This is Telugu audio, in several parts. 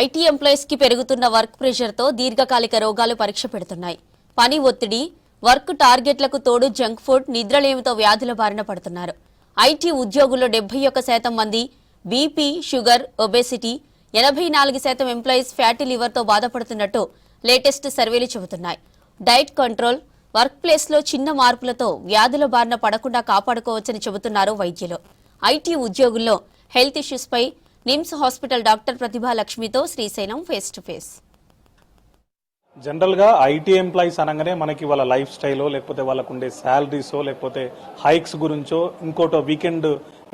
ఐటీ ఎంప్లాయీస్కి పెరుగుతున్న వర్క్ ప్రెషర్తో దీర్ఘకాలిక రోగాలు పరీక్ష పెడుతున్నాయి. పని ఒత్తిడి వర్క్ టార్గెట్లకు తోడు జంక్ ఫుడ్ నిద్రలేమితో వ్యాధుల బారిన పడుతున్నారు. ఐటీ ఉద్యోగుల్లో డెబ్బై ఒక్క శాతం మంది బీపీ షుగర్ ఒబేసిటీ ఎనభై నాలుగు శాతం ఎంప్లాయీస్ ఫ్యాటీ లివర్తో బాధపడుతున్నట్టు లేటెస్ట్ సర్వేలు చెబుతున్నాయి. డైట్ కంట్రోల్ వర్క్ ప్లేస్లో చిన్న మార్పులతో వ్యాధుల బారిన పడకుండా కాపాడుకోవచ్చని చెబుతున్నారు వైద్యులు. ఐటీ ఉద్యోగుల్లో హెల్త్ ఇష్యూస్పై నిమ్స్ హాస్పిటల్ డాక్టర్ ప్రతిభా లక్ష్మితో శ్రీశైలం ఫేస్ టు ఫేస్. జనరల్గా ఐటీ ఎంప్లాయీస్ అనగానే మనకి వాళ్ళ లైఫ్ స్టైలో లేకపోతే వాళ్ళకు ఉండే శాలరీసో లేకపోతే హైక్స్ గురించో ఇంకోటో వీకెండ్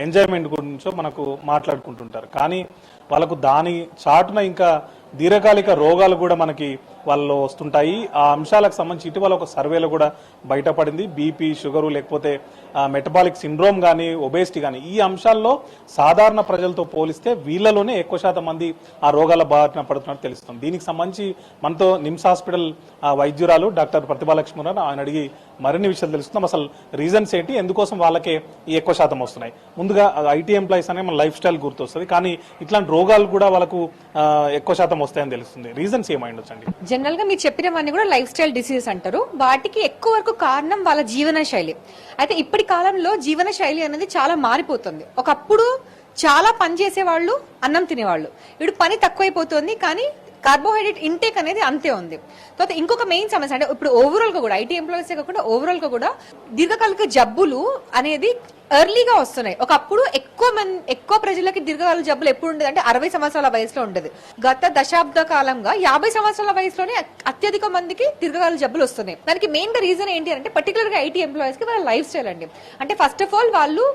ఎంజాయ్మెంట్ గురించో మనకు మాట్లాడుకుంటుంటారు. కానీ వాళ్ళకు దాని చాటున ఇంకా దీర్ఘకాలిక రోగాలు కూడా మనకి వాళ్ళు వస్తుంటాయి. ఆ అంశాలకు సంబంధించి ఇటీవల ఒక సర్వేలో కూడా బయటపడింది. బీపీ షుగరు లేకపోతే మెటబాలిక్ సిండ్రోమ్ కానీ ఒబేసిటీ కానీ ఈ అంశాల్లో సాధారణ ప్రజలతో పోలిస్తే వీళ్ళలోనే ఎక్కువ శాతం మంది ఆ రోగాల బారిన పడుతున్నట్టు తెలుస్తుంది. దీనికి సంబంధించి మనతో నిమ్స్ హాస్పిటల్ వైద్యురాలు డాక్టర్ ప్రతిభాలక్ష్మి ఆయన అడిగి మరిన్ని విషయాలు తెలుస్తున్నాం అసలు రీజన్స్ ఏంటి? ఎందుకోసం వాళ్ళకే ఈ ఎక్కువ శాతం వస్తున్నాయి? ముందుగా ఐటీ ఎంప్లాయీస్ అనే మన లైఫ్ స్టైల్ గుర్తొస్తుంది. కానీ ఇట్లాంటి రోగాలు కూడా వాళ్ళకు ఎక్కువ శాతం వస్తాయని తెలుస్తుంది. రీజన్స్ ఏమైండొచ్చండి? జనరల్గా మీరు చెప్పినవన్నీ కూడా లైఫ్ స్టైల్ డిసీజెస్ అంటారు. వాటికి ఎక్కువ వరకు కారణం వాళ్ళ జీవన శైలి అయితే ఇప్పటి కాలంలో జీవన శైలి అనేది చాలా మారిపోతుంది. ఒకప్పుడు చాలా పని చేసేవాళ్ళు అన్నం తినేవాళ్ళు. ఇప్పుడు పని తక్కువైపోతుంది కానీ కార్బోహైడ్రేట్ ఇంటేక్ అనేది అంతే ఉంది. తర్వాత ఇంకొక మెయిన్ సమస్య అంటే ఇప్పుడు ఓవరాల్గా కూడా ఐటీ ఎంప్లాయీస్ కాకుండా ఓవరాల్గా కూడా దీర్ఘకాలిక జబ్బులు అనేది ఎర్లీగా వస్తున్నాయి. ఒకప్పుడు ఎక్కువ మంది ఎక్కువ ప్రజలకి దీర్ఘకాల జబ్బులు ఎప్పుడు ఉండేది అంటే అరవై సంవత్సరాల వయసులో ఉండేది. గత దశాబ్ద కాలంగా యాభై సంవత్సరాల వయసులోనే అత్యధిక మందికి దీర్ఘకాల జబ్బులు వస్తున్నాయి. దానికి మెయిన్గా రీజన్ ఏంటి అంటే పర్టికులర్గా ఐటీ ఎంప్లాయీస్కి వాళ్ళ లైఫ్ స్టైల్ అండి. అంటే ఫస్ట్ ఆఫ్ ఆల్ వాళ్ళు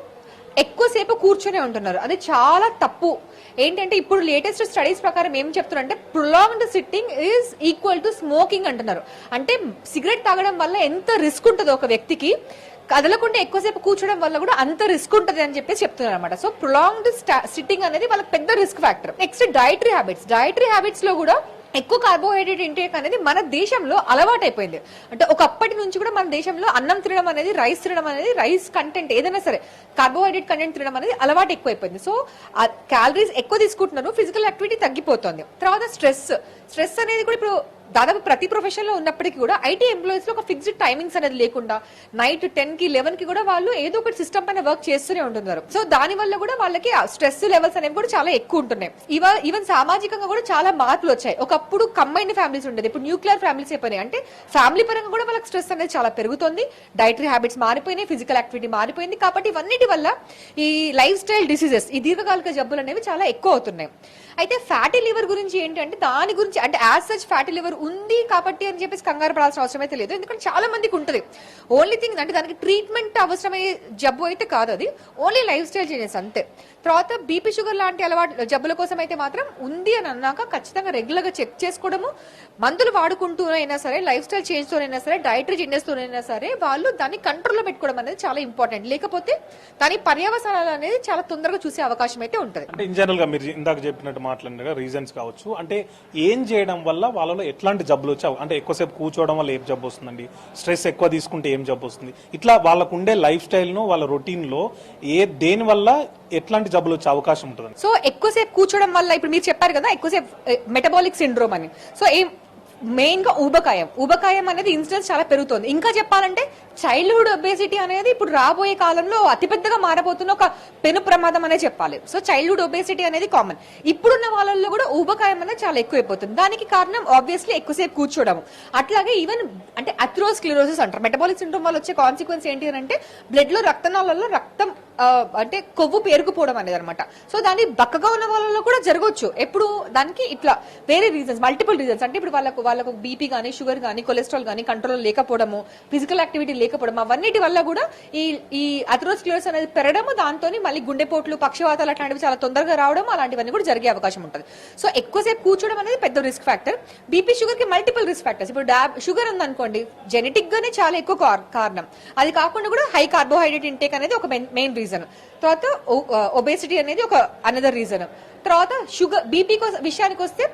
ఎక్కువసేపు కూర్చొనే ఉంటున్నారు. అది చాలా తప్పు. ఏంటంటే ఇప్పుడు లేటెస్ట్ స్టడీస్ ప్రకారం ఏం చెప్తున్నారంటే prolonged sitting is equal to smoking అంటున్నారు. అంటే సిగరెట్ తాగడం వల్ల ఎంత రిస్క్ ఉంటుందో ఒక వ్యక్తికి? కదలకుండా ఎక్కువసేపు కూర్చోడం వల్ల కూడా అంత రిస్క్ ఉంటుంది అని చెప్పేసి చెప్తున్నారు అనమాట సో ప్రొలాంగ్డ్ సిట్టింగ్ అనేది వాళ్ళకి పెద్ద risk factor next dietary habits dietary హ్యాబిట్స్లో కూడా ఎక్కువ కార్బోహైడ్రేట్ ఇంటేక్ అనేది మన దేశంలో అలవాటైపోయింది. అంటే ఒకప్పటి నుంచి కూడా మన దేశంలో అన్నం తినడం అనేది రైస్ తినడం అనేది రైస్ కంటెంట్ ఏదైనా సరే కార్బోహైడ్రేట్ కంటెంట్ తినడం అనేది అలవాటు ఎక్కువైపోయింది. సో క్యాలరీస్ ఎక్కువ తీసుకుంటున్నారు ఫిజికల్ యాక్టివిటీ తగ్గిపోతుంది. తర్వాత స్ట్రెస్ స్ట్రెస్ అనేది కూడా ఇప్పుడు దాదాపు ప్రతి ప్రొఫెషన్లో ఉన్నప్పటికీ కూడా ఐటీ ఎంప్లాయీస్లో ఒక ఫిక్స్డ్ టైమింగ్స్ అనేది లేకుండా నైట్ టెన్కి లెవెన్కి కూడా వాళ్ళు ఏదో ఒకటి సిస్టమ్ పైన వర్క్ చేస్తూనే ఉంటున్నారు. సో దాని వల్ల కూడా వాళ్ళకి స్ట్రెస్ లెవెల్స్ అనేవి కూడా చాలా ఎక్కువ ఉంటున్నాయి. ఇవ ఈవెన్ సామాజికంగా కూడా చాలా మార్పులు వచ్చాయి. ఒకప్పుడు కంబైన్డ్ ఫ్యామిలీస్ ఉండేది. ఇప్పుడు న్యూక్లియర్ ఫ్యామిలీస్ అయిపోయినాయి. అంటే ఫ్యామిలీ పరంగా కూడా వాళ్ళకి స్ట్రెస్ అనేది చాలా పెరుగుతుంది. డైటరీ హ్యాబిట్స్ మారిపోయినాయి. ఫిజికల్ యాక్టివిటీ మారిపోయింది. కాబట్టి ఇవన్నిటి వల్ల ఈ లైఫ్ స్టైల్ డిసీజెస్ ఈ దీర్ఘకాలిక జబ్బులు అనేవి చాలా ఎక్కువ అవుతున్నాయి. అయితే ఫ్యాటీ లివర్ గురించి ఏంటి అంటే దాని గురించి అంటే యాజ్ సచ్ ఫ్యాటీ లివర్ ఉంది కాబట్టి అని చెప్పేసి కంగారు పడాల్సిన అవసరం అయితే లేదు. ఎందుకంటే చాలా మందికి ఉంటుంది. ఓన్లీ థింగ్ అంటే దానికి ట్రీట్మెంట్ అవసరమయ్యే జబ్బు అయితే కాదు అది. ఓన్లీ లైఫ్ స్టైల్ చేంజెస్ అంతే. తర్వాత బీపీ షుగర్ లాంటి అలవాటు జబ్బుల కోసం అయితే మాత్రం ఉంది అని అన్నాక ఖచ్చితంగా రెగ్యులర్గా చెక్ చేసుకోవడము. మందులు వాడుకుంటూనైనా సరే లైఫ్ స్టైల్ చేంజ్ తోనైనా సరే డైటరీ చేంజెస్ తోనైనా సరే వాళ్ళు దాన్ని కంట్రోల్లో పెట్టుకోవడం అనేది చాలా ఇంపార్టెంట్ లేకపోతే దాని పర్యవసానాలు అనేది చాలా తొందరగా చూసే అవకాశం అయితే ఉంటుంది. అంటే ఇన్ జనరల్గా మీరు ఇందాక చెప్పినట్టు మాట్లాడిన రీజన్స్ కావచ్చు. అంటే ఏం చేయడం వల్ల వాళ్ళలో ఎట్లా ఎట్లాంటి జబ్బులు వచ్చి అంటే ఎక్కువసేపు కూర్చోవడం వల్ల ఏం జబ్బు వస్తుందండి? స్ట్రెస్ ఎక్కువ తీసుకుంటే ఏం జబ్బు వస్తుంది? ఇట్లా వాళ్ళకు ఉండే లైఫ్ స్టైల్ను వాళ్ళ రొటీన్లో ఏ దేని వల్ల ఎట్లాంటి జబ్బులు వచ్చే అవకాశం ఉంటుంది సో ఎక్కువసేపు కూర్చోవడం వల్ల ఇప్పుడు మీరు చెప్పారు కదా ఎక్కువసేపు మెటబాలిక్ సిండ్రోమ్ అని. సో ఏం మెయిన్గా ఊబకాయం. ఊబకాయం అనేది ఇన్సిడెన్స్ చాలా పెరుగుతుంది. ఇంకా చెప్పాలంటే చైల్డ్హుడ్ ఒబేసిటీ అనేది ఇప్పుడు రాబోయే కాలంలో అతిపెద్దగా మారబోతున్న ఒక పెను ప్రమాదం అనే చెప్పాలి. సో చైల్డ్హుడ్ ఒబేసిటీ అనేది కామన్. ఇప్పుడున్న వాళ్ళల్లో కూడా ఊబకాయం అనేది చాలా ఎక్కువైపోతుంది. దానికి కారణం ఆబ్వియస్లీ ఎక్కువసేపు కూర్చోవడం అట్లాగే ఈవెన్ అంటే అథ్రోస్క్లిరోసిస్ అంటారు. మెటబాలిక్ సిండ్రోమ్ వల్ల వచ్చే కాన్సిక్వెన్స్ ఏంటి అని అంటే బ్లడ్లో రక్తనాళాల్లో రక్తం అంటే కొవ్వు పేరుకుపోవడం అనేది అనమాట సో దాన్ని బక్కగా ఉన్న వాళ్ళలో కూడా జరగవచ్చు ఎప్పుడు దానికి ఇట్లా వేరే రీజన్స్ మల్టిపుల్ రీజన్స్ అంటే ఇప్పుడు వాళ్ళకు వాళ్ళకు బీపీ కానీ షుగర్ కానీ కొలెస్ట్రాల్ కానీ కంట్రోల్ లేకపోవడము ఫిజికల్ యాక్టివిటీ లేకపోవడం అవన్నిటి వల్ల కూడా ఈ ఈ అథరోస్క్లిరోస్ అనేది పెరగడము దాంతో మళ్ళీ గుండెపోట్లు పక్షవాతాలు అట్లాంటివి చాలా తొందరగా రావడం అలాంటివన్నీ కూడా జరిగే అవకాశం ఉంటుంది. సో ఎక్కువసేపు కూర్చోవడం అనేది పెద్ద రిస్క్ ఫ్యాక్టర్ బీపీ షుగర్కి మల్టిపుల్ రిస్క్ ఫ్యాక్టర్స్ ఇప్పుడు డాబ్ షుగర్ ఉందనుకోండి జెనెటిక్ గానే చాలా ఎక్కువ కారణం. అది కాకుండా కూడా హై కార్బోహైడ్రేట్ ఇంటేక్ అనేది ఒక మెయిన్ రీజన్ తర్వాత ఒబేసిటీ uh, అనేది ఒక అనదర్ రీజన్ తర్వాత షుగర్ బీపీ విషయానికి వస్తే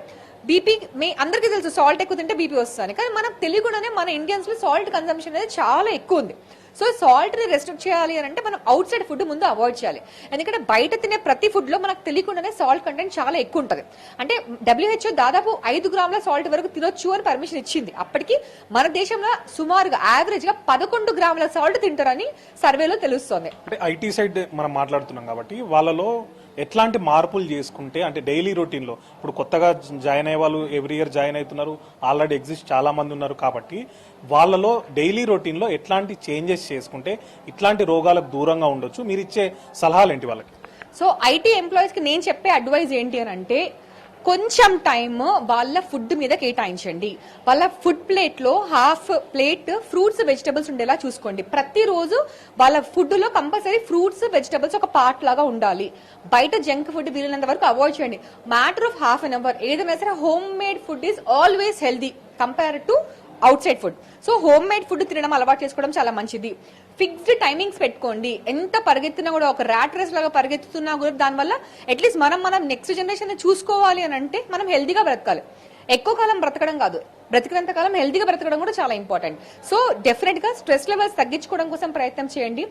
బీపీ మీ అందరికీ తెలుసు సాల్ట్ ఎక్కువ తింటే బీపీ వస్తుంది. కానీ మనకు తెలియకుండానే మన ఇండియన్స్లో సాల్ట్ కన్సంప్షన్ అనేది చాలా ఎక్కువ ఉంది. సో సాల్ట్ని రెస్ట్రిక్ట్ చేయాలి అని అంటే మనం అవుట్ సైడ్ ఫుడ్ ముందు అవాయిడ్ చేయాలి. ఎందుకంటే బయట తినే ప్రతి ఫుడ్లో మనకు తెలియకుండానే సాల్ట్ కంటెంట్ చాలా ఎక్కువ ఉంటుంది. అంటే డబ్ల్యూహెచ్ఓ దాదాపు ఐదు గ్రాముల సాల్ట్ వరకు తినొచ్చు అని పర్మిషన్ ఇచ్చింది. అప్పటికి మన దేశంలో సుమారుగా యావరేజ్గా పదకొండు గ్రాముల సాల్ట్ తింటారని సర్వేలో తెలుస్తోంది. అంటే ఐటీ సైడ్ మనం మాట్లాడుతున్నాం కాబట్టి వాళ్ళలో ఎట్లాంటి మార్పులు చేసుకుంటే అంటే డైలీ రొటీన్లో ఇప్పుడు కొత్తగా జాయిన్ అయ్యే వాళ్ళు ఎవ్రీ ఇయర్ జాయిన్ అవుతున్నారు ఆల్రెడీ ఎగ్జిస్ట్ చాలా మంది ఉన్నారు కాబట్టి వాళ్ళలో డైలీ రొటీన్లో ఎట్లాంటి చేంజెస్ చేసుకుంటే ఇట్లాంటి రోగాలకు దూరంగా ఉండొచ్చు? మీరు ఇచ్చే సలహాలు ఏంటి వాళ్ళకి? సో ఐటీ ఎంప్లాయీస్కి నేను చెప్పే అడ్వైజ్ ఏంటి అని అంటే కొంచెం టైం వాళ్ళ ఫుడ్ మీద కేటాయించండి. వాళ్ళ ఫుడ్ ప్లేట్లో హాఫ్ ప్లేట్ ఫ్రూట్స్ వెజిటబుల్స్ ఉండేలా చూసుకోండి. ప్రతిరోజు వాళ్ళ ఫుడ్లో కంపల్సరీ ఫ్రూట్స్ వెజిటబుల్స్ ఒక పార్ట్ లాగా ఉండాలి. బయట జంక్ ఫుడ్ వీలైనంత వరకు అవాయిడ్ చేయండి. Matter of half an hour ఏదైనా సరే homemade food is always healthy compare to outside food so homemade food తినడం అలవాటు చేసుకోవడం చాలా మంచిది. ఫిక్స్డ్ టైమింగ్స్ పెట్టుకోండి. ఎంత పరిగెత్తినా కూడా ఒక ర్యాట్ రేస్ లాగా పరిగెత్తుతున్నా కూడా దానివల్ల అట్లీస్ట్ మనం మనం నెక్స్ట్ జనరేషన్ చూసుకోవాలి అని అంటే మనం హెల్దీగా బ్రతకాలి. ఎక్కువ కాలం బ్రతకడం కాదు. బ్రతికినంత కాలం హెల్దీగా బ్రతకడం కూడా చాలా ఇంపార్టెంట్ సో డెఫినెట్గా స్ట్రెస్ లెవెల్స్ తగ్గించుకోవడం కోసం ప్రయత్నం చేయండి.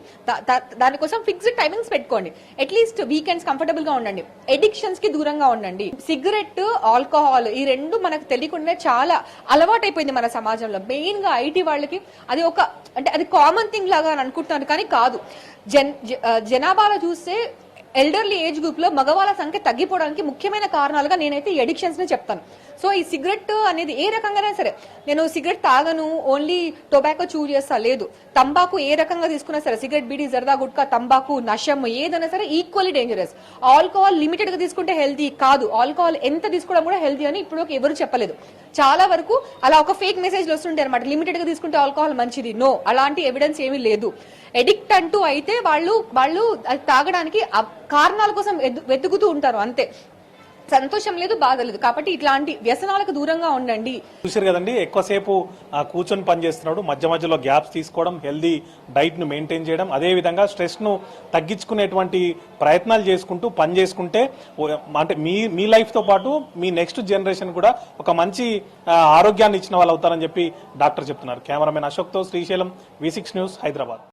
దానికోసం ఫిక్స్డ్ టైమింగ్స్ పెట్టుకోండి. అట్లీస్ట్ వీకెండ్స్ కంఫర్టబుల్గా ఉండండి. ఎడిక్షన్స్కి దూరంగా ఉండండి. సిగరెట్ ఆల్కహాల్ ఈ రెండు మనకు తెలియకుండా చాలా అలవాటైపోయింది మన సమాజంలో. మెయిన్గా ఐటీ వాళ్ళకి అది ఒక అంటే అది కామన్ థింగ్ లాగా అని అనుకుంటున్నాను కానీ కాదు. జన్ జనాభాలో చూస్తే ఎల్డర్లీ ఏజ్ గ్రూప్లో మగవాళ్ళ సంఖ్య తగ్గిపోవడానికి ముఖ్యమైన కారణాలుగా నేనైతే ఎడిక్షన్స్ని చెప్తాను. సో ఈ సిగరెట్ అనేది ఏ రకంగానే సరే నేను సిగరెట్ తాగను ఓన్లీ టొబాకో చూజ్ చేస్తా లేదు. తంబాకు ఏ రకంగా తీసుకున్నా సరే సిగరెట్ బీడీ జర్దా గుట్కా తంబాకు నషం ఏదైనా సరే ఈక్వల్లీ డేంజరస్ ఆల్కహాల్ లిమిటెడ్గా తీసుకుంటే హెల్తీ కాదు. ఆల్కహాల్ ఎంత తీసుకోవడం కూడా హెల్తీ అని ఇప్పుడు ఎవరు చెప్పలేదు. చాలా వరకు అలా ఒక ఫేక్ మెసేజ్ వస్తుంటాయి అనమాట లిమిటెడ్గా తీసుకుంటే ఆల్కహాల్ మంచిది. నో అలాంటి ఎవిడెన్స్ ఏమీ లేదు. ఎడిక్ట్ అంటూ అయితే వాళ్ళు వాళ్ళు అది తాగడానికి కారణాల కోసం వెతుకుతూ ఉంటారు అంతే. సంతోషం లేదు బాధ లేదు. కాబట్టి ఇట్లాంటి వ్యసనాలకు దూరంగా ఉండండి. చూసారు కదండి ఎక్కువసేపు కూర్చొని పని చేస్తున్నాడు. మధ్య మధ్యలో గ్యాప్స్ తీసుకోవడం హెల్దీ డైట్ను మెయింటైన్ చేయడం అదే విధంగా స్ట్రెస్ను తగ్గించుకునేటువంటి ప్రయత్నాలు చేసుకుంటూ పని చేసుకుంటే అంటే మీ మీ లైఫ్తో పాటు మీ నెక్స్ట్ జనరేషన్ కూడా ఒక మంచి ఆరోగ్యాన్ని ఇచ్చిన వాళ్ళు అవుతారని చెప్పి డాక్టర్ చెప్తున్నారు. Cameraman అశోక్తో Srisailam V six news Hyderabad.